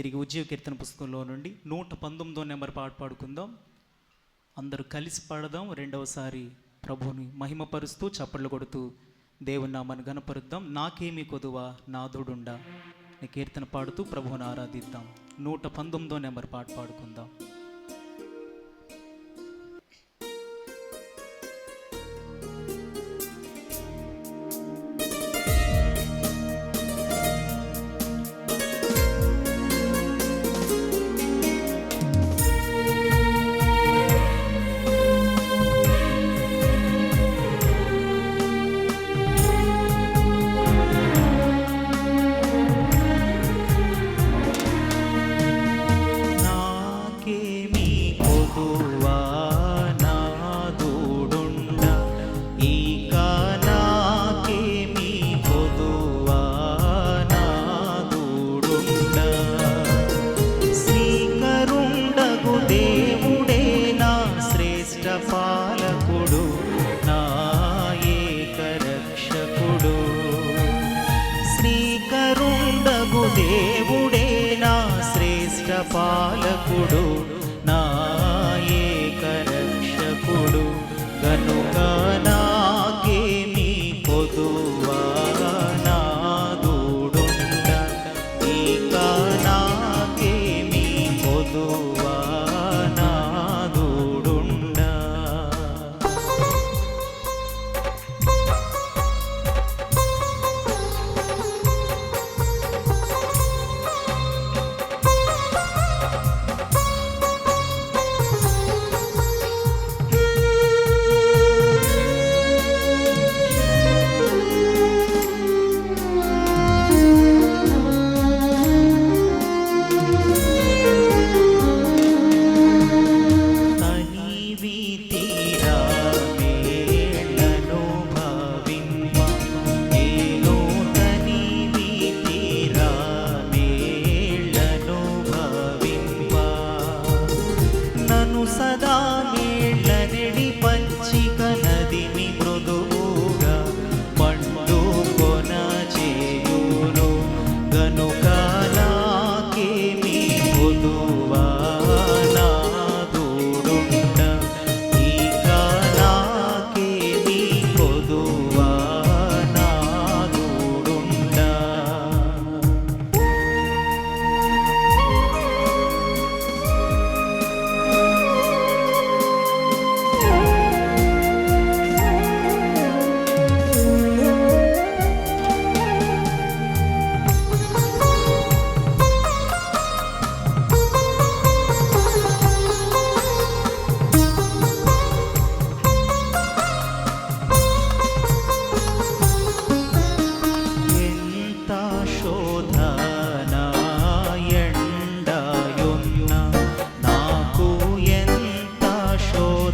తిరిగి ఉజ్జీవ కీర్తన పుస్తకంలో నుండి నూట పంతొమ్మిదో నెంబర్ పాట పాడుకుందాం. అందరూ కలిసి పాడదాం రెండవసారి ప్రభువుని మహిమపరుస్తూ చప్పట్లు కొడుతూ దేవుని నామాన్ని గనపరుద్దాం నాకేమి కొదువా నాదుడుండా కీర్తన పాడుతూ ప్రభువుని ఆరాధిద్దాం. నూట పంతొమ్మిదో నెంబర్ పాట పాడుకుందాం. పాలకుడు నా ఏక గనుక నాకేమి కొదువా నాదుడుండ ఇక నాకేమి పొదువా నన్ను సదా మేళ్ళనెడి పంచిక నదిని మృదువుగా పండు కొన చేయును. గనుకాలాకేమి పొదువా నాదుడుండ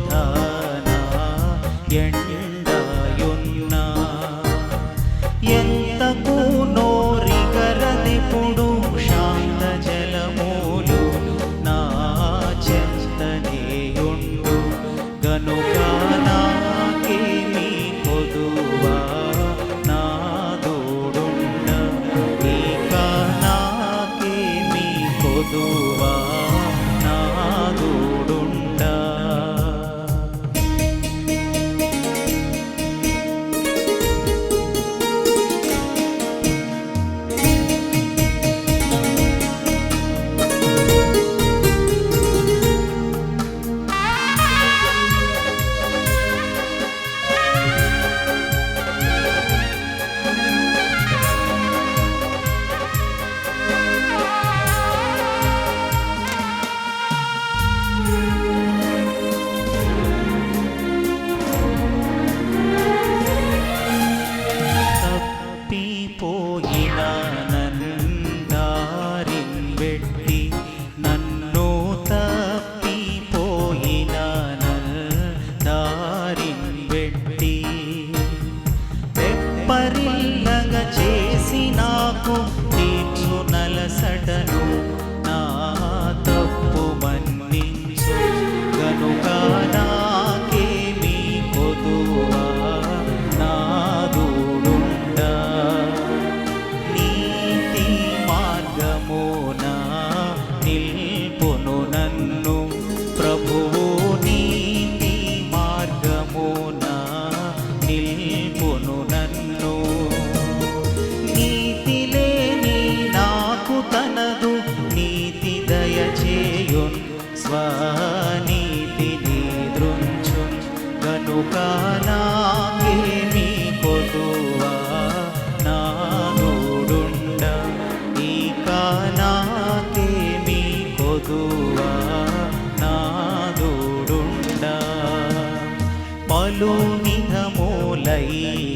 न கை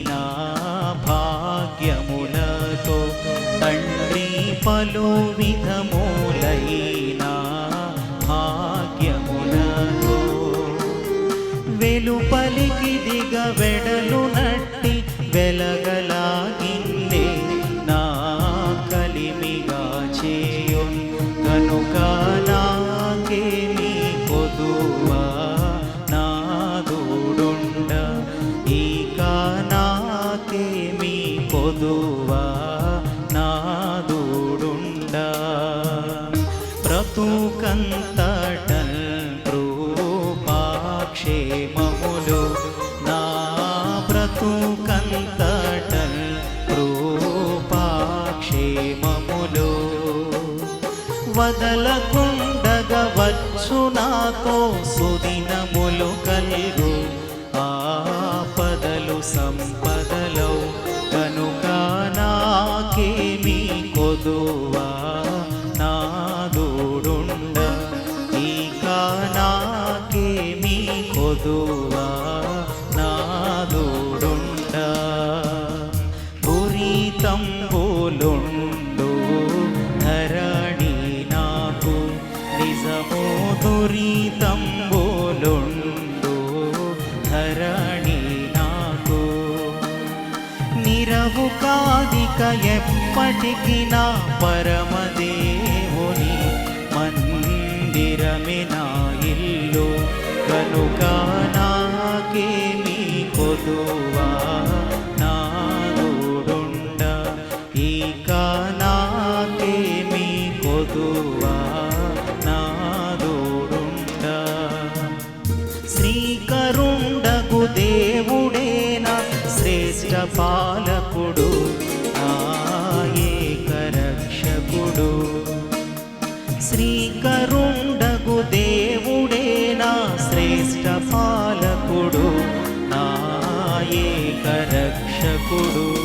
మీ పొదువా? నాదుడుండా బ్రతుకంతటల్ కృపాక్షేమములు నా బ్రతుకంతటల్ కృపాక్షేమములు. వదలకుండగవచ్చు నాతో సుదినములు కలిగు. ఆపదలు సంప కాదిక ఎప్పటికి నా పరమదేవుని మందిరమే నా ఇల్లు. కనుక నాకేమీ కొదువా ఎప్పుడు